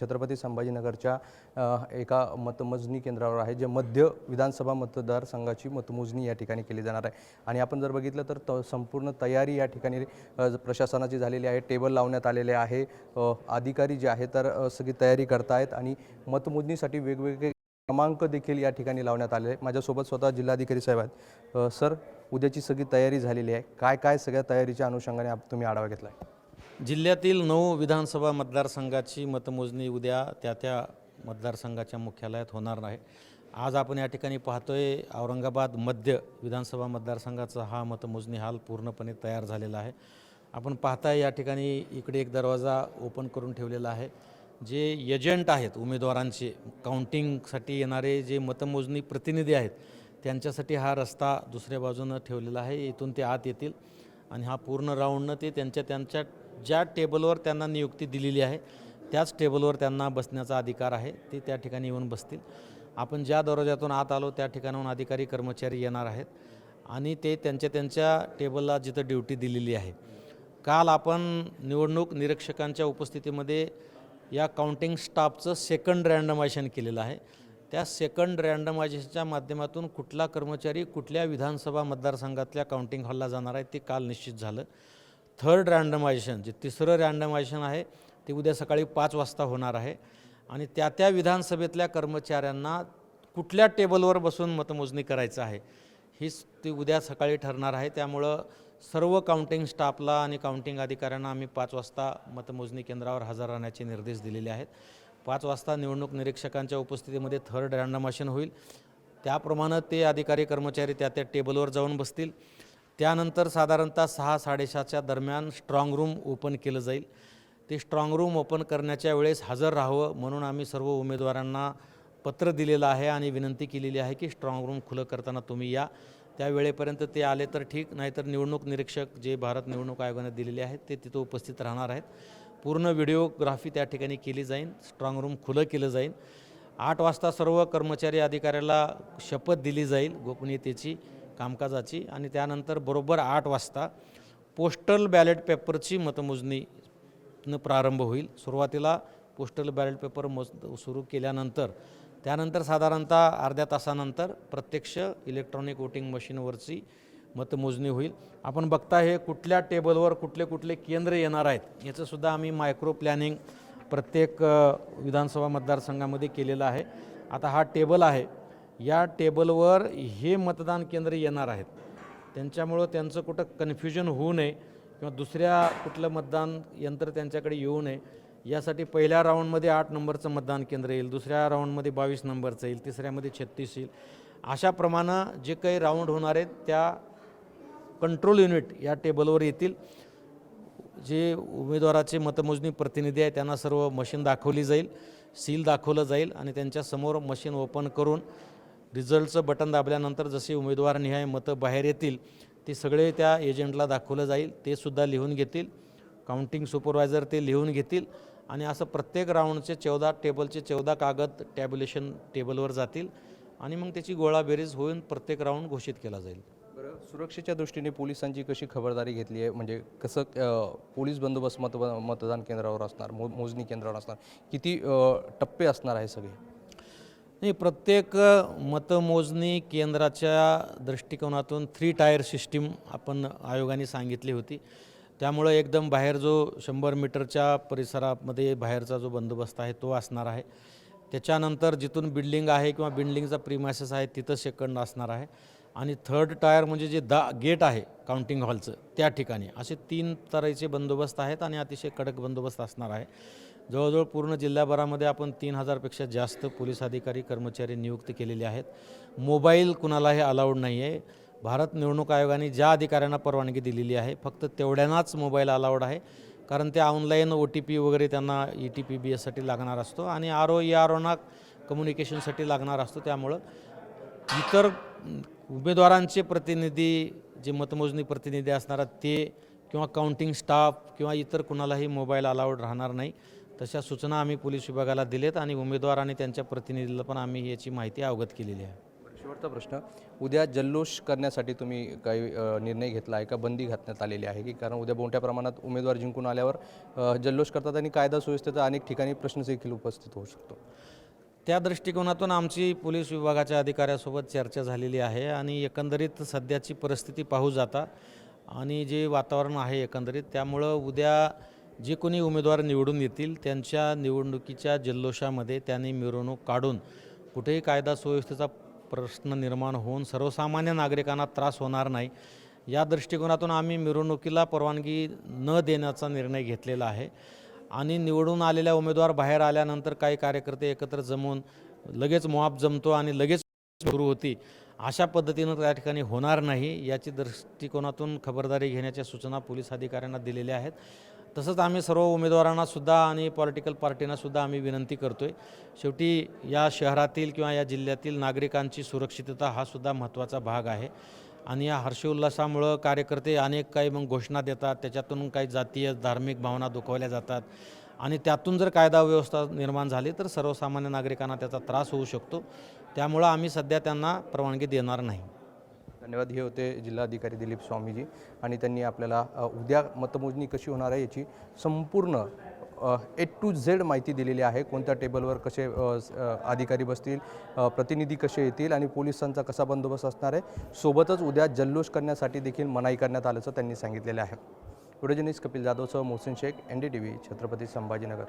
छत्रपती संभाजीनगरच्या एका मतमोजणी केंद्रावर आहे जे मध्य विधानसभा मतदारसंघाची मतमोजणी या ठिकाणी केली जाणार आहे. आणि आपण जर बघितलं तर त संपूर्ण तयारी या ठिकाणी प्रशासनाची झालेली आहे टेबल लावण्यात आलेले आहे. अधिकारी जे आहे तर सगळी तयारी करतायत आणि मतमोजणीसाठी वेगवेगळे क्रमांक देखील या ठिकाणी लावण्यात आले आहे माझ्यासोबत स्वतः जिल्हाधिकारी साहेब आहेत. सर उद्याची सगळी तयारी झालेली आहे. काय काय सगळ्या तयारीच्या अनुषंगाने आप- तुम्ही आढावा घेतला आहे जिल्ह्यातील नऊ विधानसभा मतदारसंघाची मतमोजणी उद्या त्या त्या मतदारसंघाच्या मुख्यालयात होणार आहे आज आपण या ठिकाणी पाहतोय औरंगाबाद मध्य विधानसभा मतदारसंघाचा हा मतमोजणी हाल पूर्णपणे तयार झालेला आहे. आपण पाहताय या ठिकाणी इकडे एक दरवाजा ओपन करून ठेवलेला आहे. जे एजंट आहेत उमेदवारांचे काउंटिंगसाठी येणारे जे मतमोजणी प्रतिनिधी आहेत त्यांच्यासाठी हा रस्ता दुसऱ्या बाजूनं ठेवलेला आहे. इथून ते आत येतील आणि हा पूर्ण राऊंडनं ते त्यांच्या त्यांच्या ज्या टेबलवर त्यांना नियुक्ती दिलेली आहे त्याच टेबलवर त्यांना बसण्याचा अधिकार आहे ते त्या ठिकाणी येऊन बसतील. आपण ज्या दरवाज्यातून आत आलो त्या ठिकाणाहून अधिकारी कर्मचारी येणार आहेत आणि ते त्यांच्या त्यांच्या टेबलला जिथं ड्युटी दिलेली आहे. काल आपण निवडणूक निरीक्षकांच्या उपस्थितीमध्ये या काउंटिंग स्टाफचं सेकंड रँडमायझेशन केलेलं आहे. त्या सेकंड रँडमायझेशनच्या माध्यमातून कुठला कर्मचारी कुठल्या विधानसभा मतदारसंघातल्या काउंटिंग हॉलला जाणार आहे ते काल निश्चित झालं. थर्ड रँडमायझेशन जे तिसरं रँडमायझेशन आहे ते उद्या सकाळी पाच वाजता होणार आहे. आणि त्या त्या विधानसभेतल्या कर्मचाऱ्यांना कुठल्या टेबलवर बसून मतमोजणी करायचं आहे हीच ती उद्या सकाळी ठरणार आहे. त्यामुळं सर्व काउंटिंग स्टाफला आणि काउंटिंग अधिकाऱ्यांना आम्ही पाच वाजता मतमोजणी केंद्रावर हजर राहण्याचे निर्देश दिलेले आहेत. पाच वाजता निवडणूक निरीक्षकांच्या उपस्थितीमध्ये थर्ड रँडमायझेशन होईल. त्याप्रमाणे ते अधिकारी कर्मचारी त्या त्या टेबलवर जाऊन बसतील. त्यानंतर साधारणतः सहा साडेसहाच्या दरम्यान स्ट्रॉंग रूम ओपन केलं जाईल. ते स्ट्रॉंग रूम ओपन करण्याच्या वेळेस हजर राहावं म्हणून आम्ही सर्व उमेदवारांना पत्र दिलेलं आहे आणि विनंती केलेली आहे की स्ट्रॉंग रूम खुलं करताना तुम्ही या. त्या वेळेपर्यंत ते आले तर ठीक नाहीतर निवडणूक निरीक्षक जे भारत निवडणूक आयोगाने दिलेले आहेत ते तिथं उपस्थित राहणार आहेत. पूर्ण व्हिडिओग्राफी त्या ठिकाणी केली जाईल स्ट्रॉंग रूम खुलं केलं जाईल आठ वाजता सर्व कर्मचारी अधिकाऱ्याला शपथ दिली जाईल गोपनीयतेची. कामकाजाची आणि त्यानंतर बरोबर आठ वाजता पोस्टल बॅलेट पेपरची मतमोजणी न प्रारंभ होईल. सुरुवातीला पोस्टल बॅलेट पेपर मोज सुरू केल्यानंतर त्यानंतर साधारणतः अर्ध्या तासानंतर प्रत्यक्ष इलेक्ट्रॉनिक वोटिंग मशीनवरची मतमोजणी होईल. आपण बघता हे कुठल्या टेबलवर कुठले कुठले केंद्र येणार आहेत याचंसुद्धा आम्ही मायक्रो प्लॅनिंग प्रत्येक विधानसभा मतदारसंघामध्ये केलेलं आहे. आता हा टेबल आहे या टेबलवर हे मतदान केंद्र येणार आहेत. त्यांच्यामुळं त्यांचं कुठं कन्फ्युजन होऊ नये किंवा दुसऱ्या कुठलं मतदान यंत्र त्यांच्याकडे येऊ नये यासाठी पहिल्या राऊंडमध्ये आठ नंबरचं मतदान केंद्र येईल दुसऱ्या राऊंडमध्ये बावीस नंबरचं येईल तिसऱ्यामध्ये छत्तीस येईल. अशाप्रमाणे जे काही राऊंड होणार आहेत त्या कंट्रोल युनिट या टेबलवर येतील. जे उमेदवाराचे मतमोजणी प्रतिनिधी आहे त्यांना सर्व मशीन दाखवली जाईल सील दाखवलं जाईल आणि त्यांच्यासमोर मशीन ओपन करून रिझल्टचं बटन दाबल्यानंतर जसे उमेदवार निहाय मतं बाहेर येतील ते सगळे त्या एजंटला दाखवलं जाईल ते सुद्धा लिहून घेतील. काउंटिंग सुपरवायझर ते लिहून घेतील आणि असं प्रत्येक राऊंडचे चौदा टेबलचे चौदा कागद टॅब्युलेशन टेबलवर जातील आणि मग त्याची गोळाबेरीज होऊन प्रत्येक राऊंड घोषित केला जाईल. बरं सुरक्षेच्या दृष्टीने पोलिसांची कशी खबरदारी घेतली आहे? म्हणजे कसं पोलीस बंदोबस्त मत मतदान केंद्रावर असणार मो मोजणी केंद्रावर असणार किती टप्पे असणार आहे सगळे? नाही प्रत्येक मतमोजणी केंद्राच्या दृष्टिकोनातून थ्री टायर सिस्टीम आपण आयोगाने सांगितली होती. त्यामुळं एकदम बाहेर जो शंभर मीटरच्या परिसरामध्ये बाहेरचा जो बंदोबस्त आहे तो असणार आहे. त्याच्यानंतर जिथून बिल्डिंग आहे किंवा बिल्डिंगचा प्रिमायसेस आहे तिथं सेकंड असणार आहे. आणि थर्ड टायर म्हणजे जे दा गेट आहे काउंटिंग हॉलचं त्या ठिकाणी. असे तीन तऱ्हेचे बंदोबस्त आहेत आणि अतिशय कडक बंदोबस्त असणार आहे. जवळजवळ पूर्ण जिल्ह्याभरामध्ये आपण तीन हजारपेक्षा जास्त पोलीस अधिकारी कर्मचारी नियुक्त केलेले आहेत. मोबाईल कुणालाही अलाउड नाही आहे भारत निवडणूक आयोगाने ज्या अधिकाऱ्यांना परवानगी दिलेली आहे फक्त तेवढ्यांनाच मोबाईल अलाउड आहे. कारण ते ऑनलाईन ओ टी पी वगैरे त्यांना ई टी पी बी एससाठी लागणार असतो आणि आर ओ ई आर ओना कम्युनिकेशनसाठी लागणार असतो. त्यामुळं इतर उमेदवारांचे प्रतिनिधी जे मतमोजणी प्रतिनिधी असणार ते किंवा काउंटिंग स्टाफ किंवा इतर कुणालाही मोबाईल अलाउड राहणार नाही. तशा सूचना आम्ही पोलीस विभागाला दिलेत आणि उमेदवार आणि त्यांच्या प्रतिनिधीला पण आम्ही याची माहिती अवगत केलेली आहे. शेवटचा प्रश्न उद्या जल्लोष करण्यासाठी तुम्ही काही निर्णय घेतला आहे का? बंदी घातण्यात आलेली आहे की? कारण उद्या मोठ्या प्रमाणात उमेदवार जिंकून आल्यावर जल्लोष करतात आणि कायदा सुव्यवस्थेचा अनेक ठिकाणी प्रश्न देखील उपस्थित होऊ शकतो. त्या दृष्टिकोनातून आमची पोलीस विभागाच्या अधिकाऱ्यासोबत चर्चा झालेली आहे आणि एकंदरीत सध्याची परिस्थिती पाहू जाता आणि जे वातावरण आहे एकंदरीत त्यामुळं उद्या जे कोणी उमेदवार निवडून येतील त्यांच्या निवडणुकीच्या जल्लोषामध्ये त्यांनी मिरवणूक काढून कुठेही कायदा सुव्यवस्थेचा प्रश्न निर्माण होऊन सर्वसामान्य नागरिकांना त्रास होणार नाही. या दृष्टिकोनातून आम्ही मिरवणुकीला परवानगी न देण्याचा निर्णय घेतलेला आहे. आणि निवडून आलेल्या उमेदवार बाहेर आल्यानंतर काही कार्यकर्ते एकत्र जमून लगेच मोआप जमतो आणि लगेच सुरू होती. अशा पद्धतीनं त्या ठिकाणी होणार नाही याची दृष्टिकोनातून खबरदारी घेण्याच्या सूचना पोलीस अधिकाऱ्यांना दिलेल्या आहेत. तसंच आम्ही सर्व उमेदवारांनासुद्धा आणि पॉलिटिकल पार्टींनासुद्धा आम्ही विनंती करतो आहे शेवटी या शहरातील किंवा या जिल्ह्यातील नागरिकांची सुरक्षितता हा सुद्धा महत्त्वाचा भाग आहे. आणि या हर्षोल्लासामुळं कार्यकर्ते अनेक काही मग घोषणा देतात त्याच्यातून काही जातीय धार्मिक भावना दुखवल्या जातात. आणि त्यातून जर कायदा व्यवस्था निर्माण झाली तर सर्वसामान्य नागरिकांना त्याचा त्रास होऊ शकतो. त्यामुळं आम्ही सध्या त्यांना परवानगी देणार नाही. धन्यवाद. हे होते जिल्हाधिकारी दिलीप स्वामीजी आणि त्यांनी आपल्याला उद्या मतमोजणी कशी होणार आहे याची संपूर्ण ए टू झेड माहिती दिलेली आहे. कोणत्या टेबलवर कसे अधिकारी बसतील प्रतिनिधी कसे येतील आणि पोलिसांचा कसा बंदोबस्त असणार आहे सोबतच उद्या जल्लोष करण्यासाठी देखील मनाई करण्यात आल्याचं त्यांनी सांगितलेलं आहे. Video Kapil जाधवसह Mohsin Shaikh N D T V Chhatrapati Sambhajinagar.